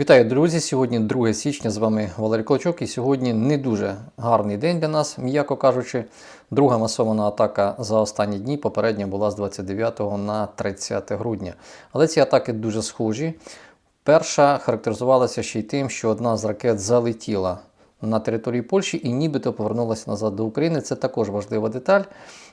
Вітаю, друзі! Сьогодні 2 січня з вами Валерій Клочок. І сьогодні не дуже гарний день для нас, м'яко кажучи. Друга масована атака за останні дні. Попередня була з 29 на 30 грудня. Але ці атаки дуже схожі. Перша характеризувалася ще й тим, що одна з ракет залетіла на території Польщі і нібито повернулася назад до України. Це також важлива деталь.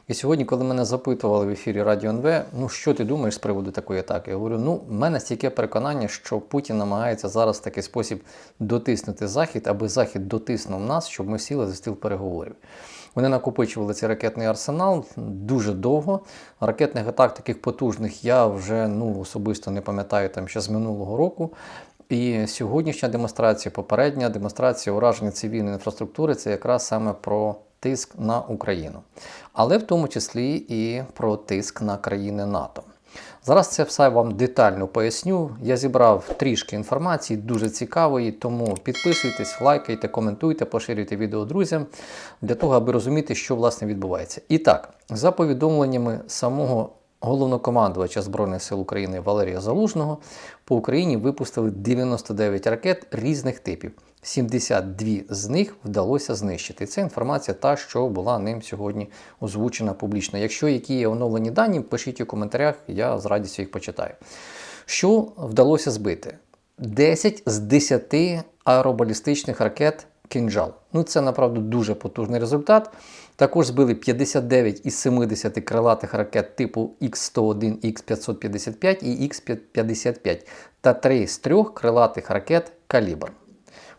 І сьогодні, коли мене запитували в ефірі Радіо НВ, ну що ти думаєш з приводу такої атаки? Я говорю, ну в мене стільки переконання, що Путін намагається зараз в такий спосіб дотиснути Захід, аби Захід дотиснув нас, щоб ми сіли за стіл переговорів. Вони накопичували цей ракетний арсенал дуже довго. Ракетних атак таких потужних я вже ну, особисто не пам'ятаю там ще з минулого року. І сьогоднішня демонстрація, попередня демонстрація ураження цивільної інфраструктури це якраз саме про тиск на Україну, але в тому числі і про тиск на країни НАТО. Зараз це все вам детально поясню. Я зібрав трішки інформації, дуже цікавої, тому підписуйтесь, лайкайте, коментуйте, поширюйте відео друзям для того, аби розуміти, що власне відбувається. І так, за повідомленнями самого головнокомандувача Збройних сил України Валерія Залужного, по Україні випустили 99 ракет різних типів. 72 з них вдалося знищити. Це інформація та, що була ним сьогодні озвучена публічно. Якщо які є оновлені дані, пишіть у коментарях, я з радістю їх почитаю. Що вдалося збити? 10 з 10 аеробалістичних ракет кінжал. Ну, це направду дуже потужний результат. Також збили 59 із 70 крилатих ракет типу Х-101, Х-555 і Х-55 та 3 з 3 крилатих ракет Калібр.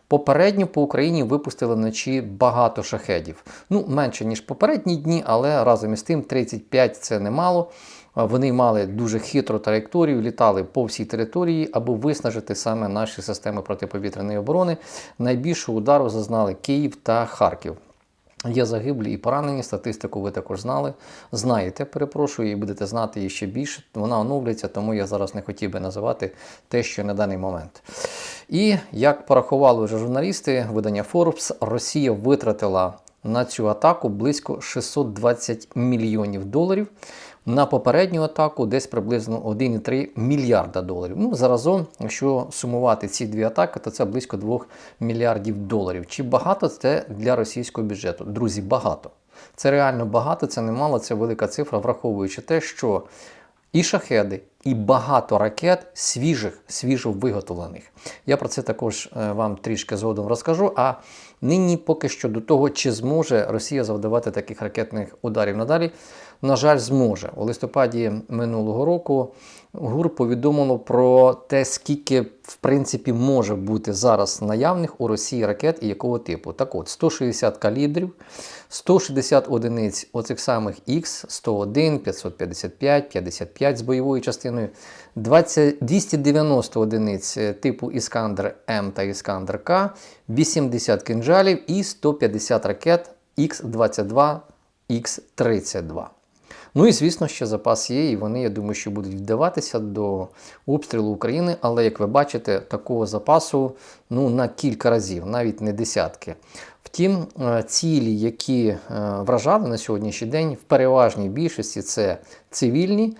Попередньо по Україні випустили вночі багато шахедів. Ну, менше, ніж попередні дні, але разом із тим 35 це немало. Вони мали дуже хитру траєкторію, літали по всій території, аби виснажити саме наші системи протиповітряної оборони. Найбільшого удару зазнали Київ та Харків. Є загиблі і поранені, статистику ви також знали. Знаєте, перепрошую, і будете знати її ще більше. Вона оновлюється, тому я зараз не хотів би називати те, що на даний момент. І як порахували вже журналісти, видання Forbes, Росія витратила на цю атаку близько 620 мільйонів доларів. На попередню атаку десь приблизно 1,3 мільярда доларів. Ну, заразом, якщо сумувати ці дві атаки, то це близько 2 мільярдів доларів. Чи багато це для російського бюджету? Друзі, багато. Це реально багато, це немало, це велика цифра, враховуючи те, що і шахеди, і багато ракет свіжих, свіжо виготовлених. Я про це також вам трішки згодом розкажу. А нині поки що до того, чи зможе Росія завдавати таких ракетних ударів надалі, на жаль, зможе. У листопаді минулого року ГУР повідомило про те, скільки в принципі може бути зараз наявних у Росії ракет і якого типу. Так от, 160 калібрів, 160 одиниць оцих самих Х-101, 555, 55 з бойовою частиною, 20, 290 одиниць типу Іскандер М та Іскандер К, 80 кинжалів і 150 ракет Х-22, Х-32. Ну і звісно, ще запас є, і вони, я думаю, що будуть вдаватися до обстрілу України. Але, як ви бачите, такого запасу ну, на кілька разів, навіть не десятки. Втім, цілі, які вражали на сьогоднішній день, в переважній більшості це цивільні.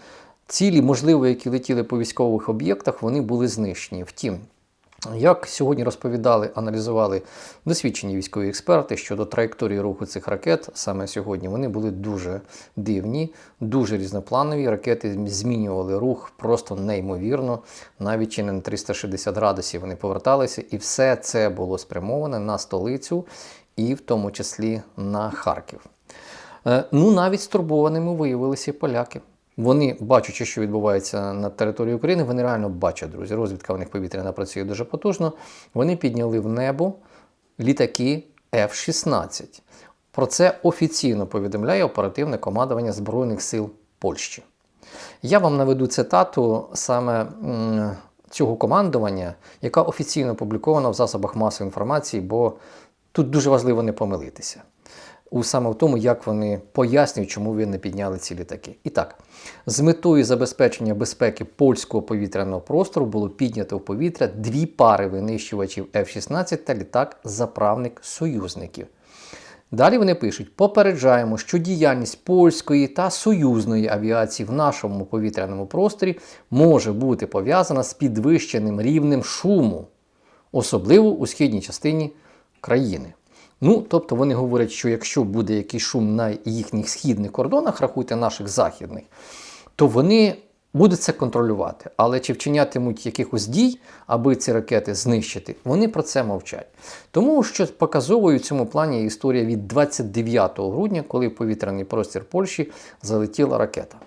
Цілі, можливо, які летіли по військових об'єктах, вони були знищені. Втім, як сьогодні розповідали, аналізували досвідчені військові експерти щодо траєкторії руху цих ракет, саме сьогодні вони були дуже дивні, дуже різнопланові. Ракети змінювали рух просто неймовірно, навіть чи не на 360 градусів вони поверталися, і все це було спрямоване на столицю і в тому числі на Харків. Ну, навіть стурбованими виявилися поляки. Вони, бачачи, що відбувається на території України, вони реально бачать, друзі. Розвідка в них повітряна працює дуже потужно. Вони підняли в небо літаки F-16. Про це офіційно повідомляє оперативне командування Збройних сил Польщі. Я вам наведу цитату саме цього командування, яка офіційно опублікована в засобах масової інформації, бо тут дуже важливо не помилитися у саме в тому, як вони пояснюють, чому ви не підняли ці літаки. І так, з метою забезпечення безпеки польського повітряного простору було піднято в повітря дві пари винищувачів F-16 та літак-заправник союзників. Далі вони пишуть: попереджаємо, що діяльність польської та союзної авіації в нашому повітряному просторі може бути пов'язана з підвищеним рівнем шуму. особливо у східній частині країни. Ну, тобто вони говорять, що якщо буде якийсь шум на їхніх східних кордонах, рахуйте наших західних, то вони будуть це контролювати. Але чи вчинятимуть якихось дій, аби ці ракети знищити, вони про це мовчать. Тому що показовою в цьому плані історія від 29 грудня, коли в повітряний простір Польщі залетіла ракета.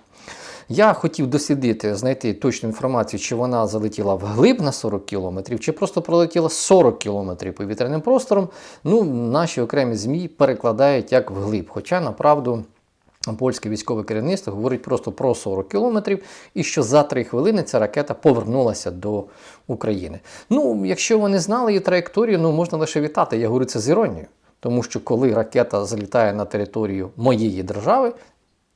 Я хотів дослідити, знайти точну інформацію, чи вона залетіла вглиб на 40 кілометрів, чи просто пролетіла 40 кілометрів повітряним простором. Ну, наші окремі ЗМІ перекладають як вглиб. Хоча, направду, польське військове керівництво говорить просто про 40 кілометрів, і що за 3 хвилини ця ракета повернулася до України. Ну, якщо вони знали її траєкторію, ну можна лише вітати. Я говорю це з іронією. Тому що коли ракета залітає на територію моєї держави,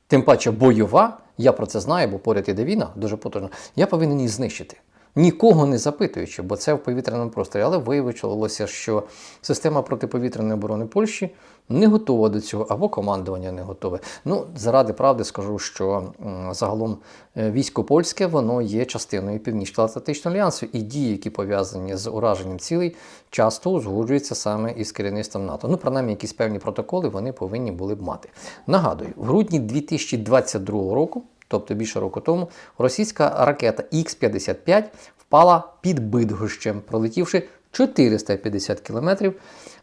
тим паче бойова, я про це знаю, бо поряд іде війна, дуже потужно. я повинен її знищити. Нікого не запитуючи, бо це в повітряному просторі. Але виявилося, що система протиповітряної оборони Польщі не готова до цього, або командування не готове. Ну, заради правди скажу, що загалом е, військо польське воно є частиною Північно-Атлантичного альянсу, і дії, які пов'язані з ураженням цілей, часто узгоджуються саме із керівництвом НАТО. Ну, принаймні, якісь певні протоколи вони повинні були б мати. Нагадую, в грудні 2022 року. Тобто більше року тому російська ракета Х-55 впала під Бидгощем, пролетівши 450 кілометрів.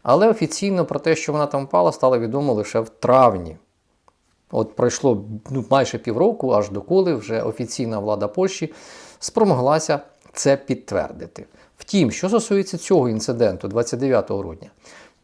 Але офіційно про те, що вона там впала, стало відомо лише в травні. От пройшло ну, майже півроку, аж доколи вже офіційна влада Польщі спромоглася це підтвердити. Втім, що стосується цього інциденту 29 грудня,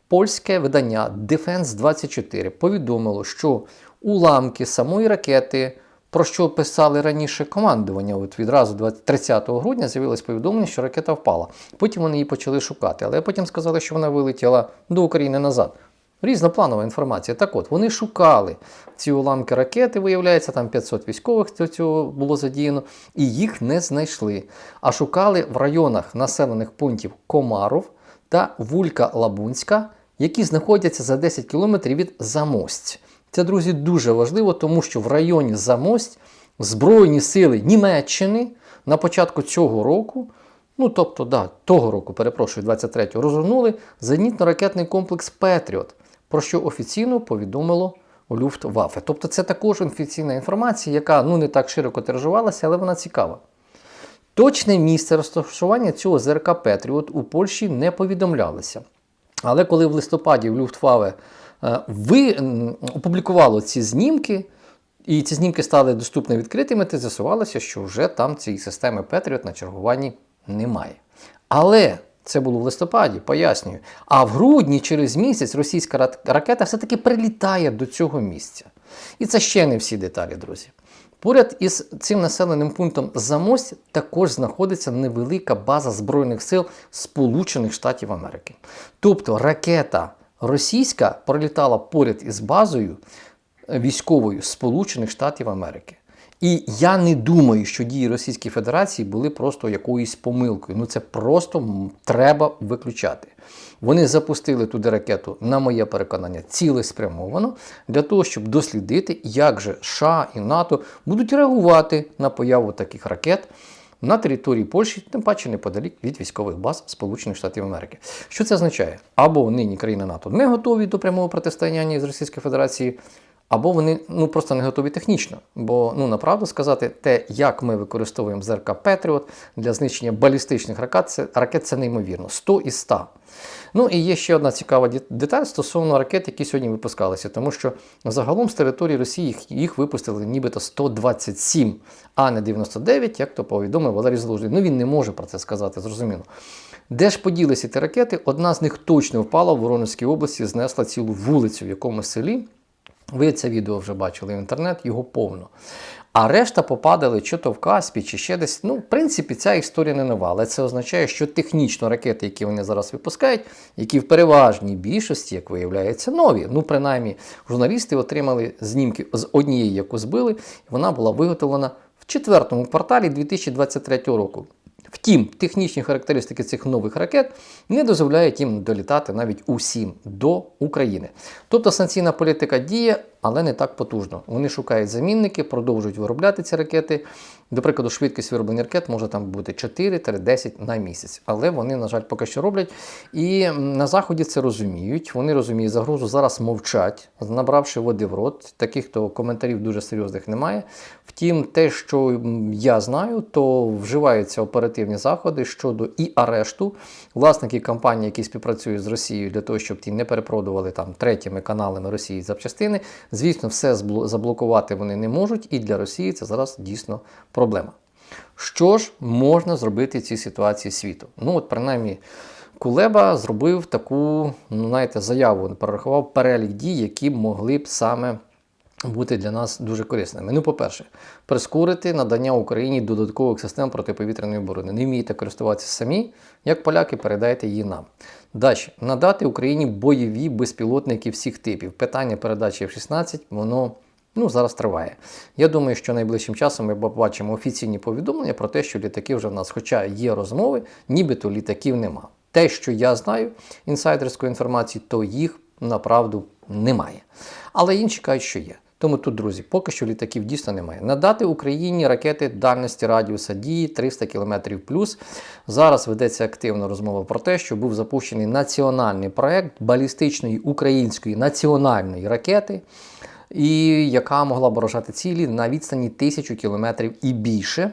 польське видання Defense 24 повідомило, що уламки самої ракети, про що писали раніше командування, от відразу 30 грудня з'явилось повідомлення, що ракета впала. Потім вони її почали шукати, але потім сказали, що вона вилетіла до України назад. Різнопланова інформація. Так от, вони шукали ці уламки ракети, виявляється, там 500 військових до цього було задіяно, і їх не знайшли. А шукали в районах населених пунктів Комаров та Вулька-Лабунська, які знаходяться за 10 кілометрів від Замость. Це, друзі, дуже важливо, тому що в районі Замость Збройні сили Німеччини на початку цього року. Ну, тобто, да, того року, перепрошую, 23-го, розгорнули зенітно-ракетний комплекс Петріот, про що офіційно повідомило Люфтваффе. Тобто це також офіційна інформація, яка ну, не так широко тиражувалася, але вона цікава. Точне місце розташування цього ЗРК Петріот у Польщі не повідомлялося. Але коли в листопаді в Люфтваффе ви м, опублікувало ці знімки, і ці знімки стали доступно відкритими, то з'ясувалося, що вже там цієї системи Петріот на чергуванні немає. Але це було в листопаді, пояснюю. А в грудні, через місяць, російська ракета все-таки прилітає до цього місця. І це ще не всі деталі, друзі. Поряд із цим населеним пунктом Замость також знаходиться невелика база Збройних сил Сполучених Штатів Америки. Тобто ракета російська пролітала поряд із базою військовою Сполучених Штатів Америки. І я не думаю, що дії Російської Федерації були просто якоюсь помилкою. Ну це просто треба виключати. Вони запустили туди ракету, на моє переконання, цілеспрямовано для того, щоб дослідити, як же США і НАТО будуть реагувати на появу таких ракет на території Польщі, тим паче неподалік від військових баз Сполучених Штатів Америки. Що це означає? Або нині країни НАТО не готові до прямого протистояння з Російською Федерацією, або вони ну просто не готові технічно. Бо ну направду сказати, те, як ми використовуємо ЗРК Петріот для знищення балістичних ракет, це ракет це неймовірно 100 із 100. Ну і є ще одна цікава деталь стосовно ракет, які сьогодні випускалися, тому що загалом з території Росії їх, їх випустили нібито 127, а не 99, як то повідомив Валерій Залужний. Ну він не може про це сказати, зрозуміло. Де ж поділися ті ракети? Одна з них точно впала в Воронезькій області, знесла цілу вулицю в якомусь селі. Ви це відео вже бачили в інтернет, його повно. А решта попадали чи то в Каспі, чи ще десь. Ну, в принципі, ця історія не нова, але це означає, що технічно ракети, які вони зараз випускають, які в переважній більшості, як виявляється, нові. Ну, принаймні, журналісти отримали знімки з однієї, яку збили, і вона була виготовлена в четвертому кварталі 2023 року. Втім, технічні характеристики цих нових ракет не дозволяють їм долітати навіть усім до України. Тобто санкційна політика діє, але не так потужно. Вони шукають замінники, продовжують виробляти ці ракети. До прикладу, швидкість вироблення ракет може там бути 4-10 на місяць. Але вони, на жаль, поки що роблять. І на заході це розуміють. Вони розуміють загрозу, зараз мовчать, набравши води в рот. Таких то коментарів дуже серйозних немає. Втім, те, що я знаю, то вживаються оперативні заходи щодо і арешту власників компаній, які співпрацюють з Росією для того, щоб ті не перепродували там третіми каналами Росії запчастини. Звісно, все заблокувати вони не можуть, і для Росії це зараз дійсно проблема. Що ж можна зробити в цій ситуації світу? Ну, от принаймні. Кулеба зробив таку, ну, знаєте, заяву, перерахував перелік дій, які могли б саме бути для нас дуже корисними. Ну, по-перше, прискорити надання Україні додаткових систем протиповітряної оборони. Не вмієте користуватися самі, як поляки, передайте її нам. Далі, надати Україні бойові безпілотники всіх типів. Питання передачі F-16, воно. Ну, зараз триває. Я думаю, що найближчим часом ми побачимо офіційні повідомлення про те, що літаки вже в нас, хоча є розмови, нібито літаків нема. Те, що я знаю інсайдерської інформації, то їх направду немає. Але інші кажуть, що є. Тому тут, друзі, поки що літаків дійсно немає. Надати Україні ракети дальності радіуса дії 300 км плюс. Зараз ведеться активна розмова про те, що був запущений національний проект балістичної української національної ракети, і яка могла б вражати цілі на відстані тисячу кілометрів і більше.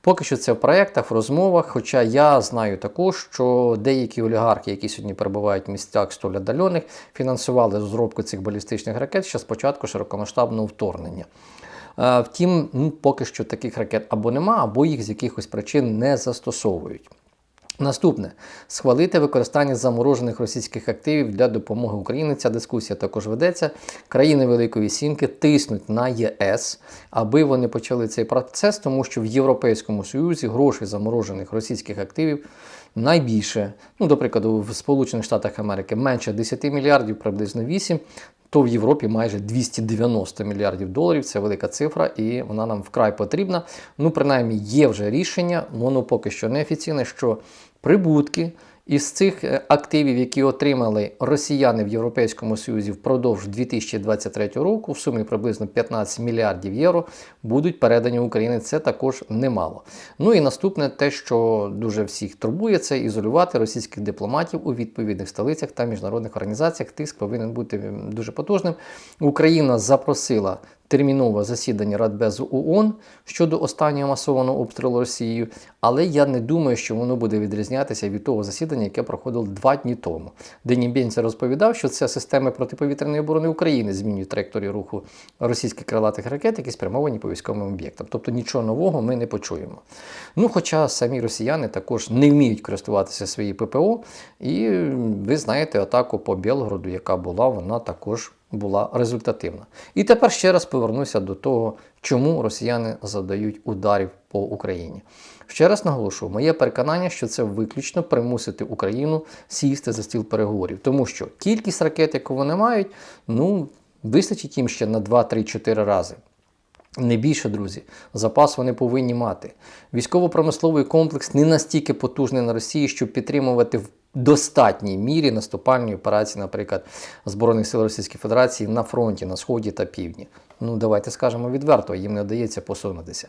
Поки що це в проєктах, в розмовах. Хоча я знаю також, що деякі олігархи, які сьогодні перебувають в місцях столь віддалених, фінансували розробку цих балістичних ракет ще з початку широкомасштабного вторгнення. Е, Втім, ну, поки що таких ракет або нема, або їх з якихось причин не застосовують. Наступне схвалити використання заморожених російських активів для допомоги Україні. Ця дискусія також ведеться. Країни Великої Сімки тиснуть на ЄС, аби вони почали цей процес, тому що в Європейському Союзі грошей заморожених російських активів найбільше. Ну, до прикладу, в Сполучених Штатах Америки менше 10 мільярдів, приблизно 8. То в Європі майже 290 мільярдів доларів. Це велика цифра, і вона нам вкрай потрібна. Ну, принаймні, є вже рішення, воно поки що не офіційне, що прибутки із цих е, активів, які отримали росіяни в Європейському Союзі впродовж 2023 року, в сумі приблизно 15 мільярдів євро, будуть передані Україні. Це також немало. Ну і наступне, те, що дуже всіх турбує, це ізолювати російських дипломатів у відповідних столицях та міжнародних організаціях. Тиск повинен бути дуже потужним. Україна запросила термінове засідання Радбезу ООН щодо останнього масованого обстрілу Росією, але я не думаю, що воно буде відрізнятися від того засідання, яке проходило два дні тому. де Німбєнця розповідав, що це системи протиповітряної оборони України змінюють траєкторію руху російських крилатих ракет, які спрямовані по військовим об'єктам. Тобто нічого нового ми не почуємо. Ну, хоча самі росіяни також не вміють користуватися своєю ППО, і ви знаєте атаку по Білгороду, яка була, вона також була результативна. І тепер ще раз повернуся до того, чому росіяни завдають ударів по Україні. Ще раз наголошую, моє переконання, що це виключно примусити Україну сісти за стіл переговорів, тому що кількість ракет, яку вони мають, ну вистачить їм ще на 2-3-4 рази. Не більше, друзі, запас вони повинні мати. Військово-промисловий комплекс не настільки потужний на Росії, щоб підтримувати в достатній мірі наступальні операції, наприклад, Збройних сил Російської Федерації на фронті, на сході та півдні. Ну, давайте скажемо відверто, їм не вдається посунутися.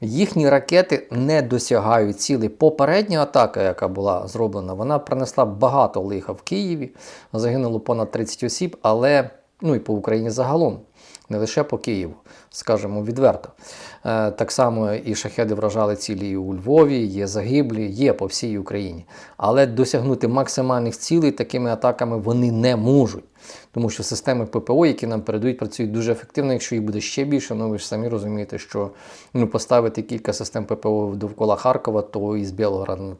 Їхні ракети не досягають цілей. Попередня атака, яка була зроблена, вона принесла багато лиха в Києві. Загинуло понад 30 осіб, але ну і по Україні загалом не лише по Києву, скажемо відверто. Е, Так само і шахеди вражали цілі і у Львові, є загиблі, є по всій Україні. Але досягнути максимальних цілей такими атаками вони не можуть. Тому що системи ППО, які нам передають, працюють дуже ефективно. Якщо їх буде ще більше, ну ви ж самі розумієте, що ну, поставити кілька систем ППО довкола Харкова, то із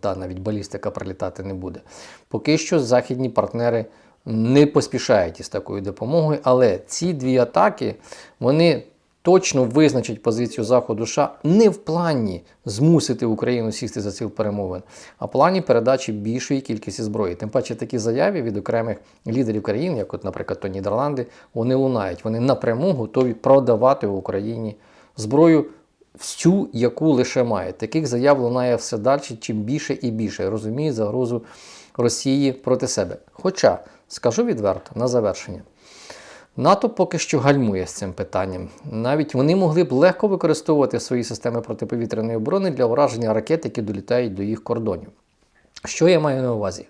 та навіть балістика прилітати не буде. Поки що західні партнери не поспішають із такою допомогою, але ці дві атаки вони точно визначать позицію Заходу США не в плані змусити Україну сісти за ціл перемовин, а в плані передачі більшої кількості зброї. Тим паче такі заяви від окремих лідерів країн, як, от, наприклад, то Нідерланди, вони лунають. Вони напряму готові продавати в Україні зброю. Всю, яку лише має. Таких заяв лунає все далі, чим більше і більше. Розуміє загрозу Росії проти себе. Хоча, скажу відверто, на завершення, НАТО поки що гальмує з цим питанням. Навіть вони могли б легко використовувати свої системи протиповітряної оборони для ураження ракет, які долітають до їх кордонів. Що я маю на увазі?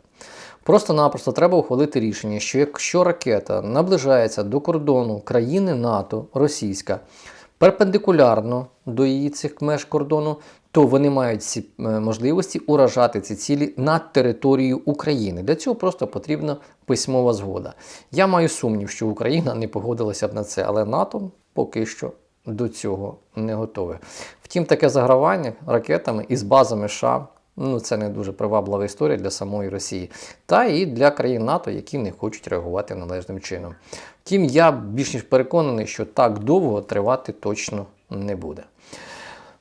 Просто-напросто треба ухвалити рішення, що якщо ракета наближається до кордону країни НАТО, російська, перпендикулярно до її цих меж кордону, то вони мають ці е, можливості уражати ці цілі над територією України. Для цього просто потрібна письмова згода. Я маю сумнів, що Україна не погодилася б на це, але НАТО поки що до цього не готове. Втім, таке загравання ракетами із базами США. Ну, це не дуже приваблива історія для самої Росії, та і для країн НАТО, які не хочуть реагувати належним чином. Втім, я більш ніж переконаний, що так довго тривати точно не буде.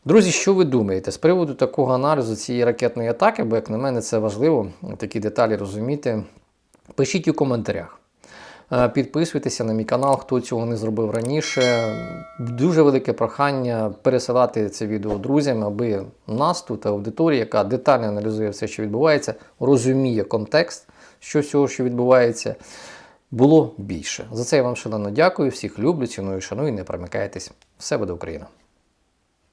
Друзі, що ви думаєте з приводу такого аналізу цієї ракетної атаки? Бо, як на мене, це важливо такі деталі розуміти. Пишіть у коментарях. Е, Підписуйтеся на мій канал, хто цього не зробив раніше. Дуже велике прохання пересилати це відео друзям, аби нас тут аудиторія, яка детально аналізує все, що відбувається, розуміє контекст, що всього, що відбувається, було більше. За це я вам шалено дякую. Всіх люблю, ціную, шаную. Не перемикайтесь. Все буде Україна!